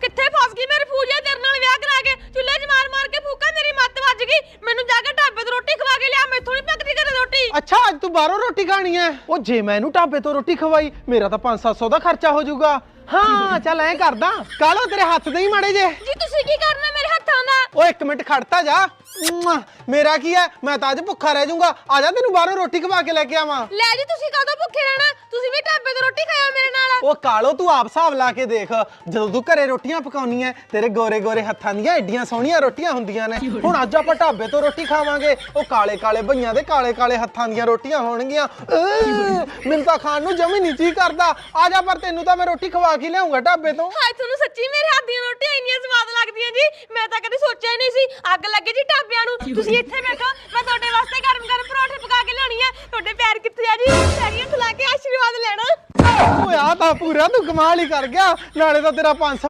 ਕਿੱਥੇ ਫਸ ਗਈ ਮੇਰੀ ਫੂਜਾ ਤੇਰੇ ਨਾਲ ਵਿਆਹ ਕਰਾ ਕੇ? ਚੁੱਲ੍ਹੇ 'ਚ ਮਾਰ ਮਾਰ ਕੇ ਫੂਕਾ ਮੇਰੀ ਮੱਤ ਵੱਜ ਗਈ। ਮੈਨੂੰ ਜਾ ਕੇ ਢਾਬੇ ਤੋਂ ਰੋਟੀ ਖਵਾ ਕੇ ਲਿਆ ਮੈਥੋਂ ਨਹੀਂ ਪੱਕਦੀ ਘਰੇ ਰੋਟੀ। ਅੱਛਾ ਅੱਜ ਤੂੰ ਬਾਹਰੋਂ ਰੋਟੀ ਖਾਣੀ ਹੈ ਉਹ ਜੇ ਮੈਂ ਇਹਨੂੰ ਢਾਬੇ ਤੋਂ ਰੋਟੀ ਖਵਾਈ ਮੇਰਾ ਤਾਂ 5-700 ਦਾ ਖਰਚਾ ਹੋ ਜਾਊਗਾ। ਹਾਂ ਚੱਲ ਐਂ ਕਰਦਾ। ਕਾਲੋ ਤੇਰੇ ਹੱਥ ਦੇ ਹੀ ਮਾੜੇ ਜੇ। ਜੀ ਤੁਸੀਂ ਕੀ ਕਰਨਾ ਮੇਰੇ ਹੱਥਾਂ ਦਾ? ਓ ਇੱਕ ਮਿੰਟ ਖੜਤਾ ਜਾ। ਮੁਆ, ਮੇਰਾ ਕੀ ਹੈ ਮੈਂ ਤਾਂ ਅੱਜ ਭੁੱਖਾ ਰਹਿ ਜਾਊਂਗਾ। ਆ ਜਾ ਤੈਨੂੰ ਬਾਹਰੋਂ ਰੋਟੀ ਖਵਾ ਕੇ ਲੈ ਕੇ ਆਵਾਂ। ਲੈ ਜੀ ਤੁਸੀਂ ਕਦੋਂ ਭੁੱਖੇ ਰਹਿਣਾ? ਤੁਸੀਂ ਵੀ ਢਾਬੇ ਤੋਂ ਰੋਟੀ ਖਾਇਓ ਮੇਰੇ ਨਾਲ ਉਹ ਕਾਲੋ ਤੂੰ ਆਪ ਹਿਸਾਬ ਲਾ ਕੇ ਦੇਖ। ਜਦੋਂ ਤੂੰ ਘਰੇ ਰੋਟੀਆਂ ਪਕਾਉਣੀ ਐ ਤੇਰੇ ਗੋਰੇ ਗੋਰੇ ਹੱਥਾਂ ਦੀਆਂ ਐਡੀਆਂ ਸੋਹਣੀਆਂ ਰੋਟੀਆਂ ਹੁੰਦੀਆਂ ਨੇ। ਹੁਣ ਅੱਜ ਆਪਾਂ ਢਾਬੇ ਤੋਂ ਰੋਟੀ ਖਾਵਾਂਗੇ। ਉਹ ਕਾਲੇ ਕਾਲੇ ਭਈਆਂ ਦੇ ਕਾਲੇ ਕਾਲੇ ਹੱਥਾਂ ਦੀਆਂ ਰੋਟੀਆਂ ਹੋਣਗੀਆਂ। ਮੈਨੂੰ ਤਾਂ ਖਾਣ ਨੂੰ ਜਮੀ ਨਹੀਂ ਜੀ ਕਰਦਾ। ਆ ਜਾ ਪਰ ਤੈਨੂੰ ਤਾਂ ਮੈਂ ਰੋਟੀ ਖਵਾ ਕੇ ਲਿਆਉਂਗਾ ਢਾਬੇ ਤੋਂ। ਹਾਏ ਤੁਹਾਨੂੰ ਸੱਚੀ ਮੇਰੇ ਹੱਥ ਦੀਆਂ ਰੋਟੀਆਂ ਇੰਨੀਆਂ ਸਵਾਦ ਲੱਗਦੀਆਂ ਜੀ? ਮੈਂ ਤਾਂ ਕਦੇ ਸੋਚਿਆ ਹੀ ਨਹੀਂ ਸੀ। ਅੱਗ ਲੱਗੇ ਜੀ ਢਾਬਿਆਂ ਨੂੰ। ਤੁਸੀਂ ਇੱਥੇ ਬੈਠੋ। ਮੈਂ ਤੁਹਾਡੇ ਵਾਸਤੇ ਗਰਮ ਗਰਮ ਪਰੌਂਠੇ ਪਕਾ ਕੇ ਲਿਆਉਣੀ ਆ ਤੁਹਾਡੇ ਪੈਰ ਕਿੱਥੇ ਆ ਜੀ? ਪੈਰੀਆਂ ਤਾਂ ਪੂਰਾ ਤੂੰ ਕਮਾਲ ਹੀ ਕਰ ਗਿਆ ਨਾਲੇ ਤਾਂ ਤੇਰਾ 500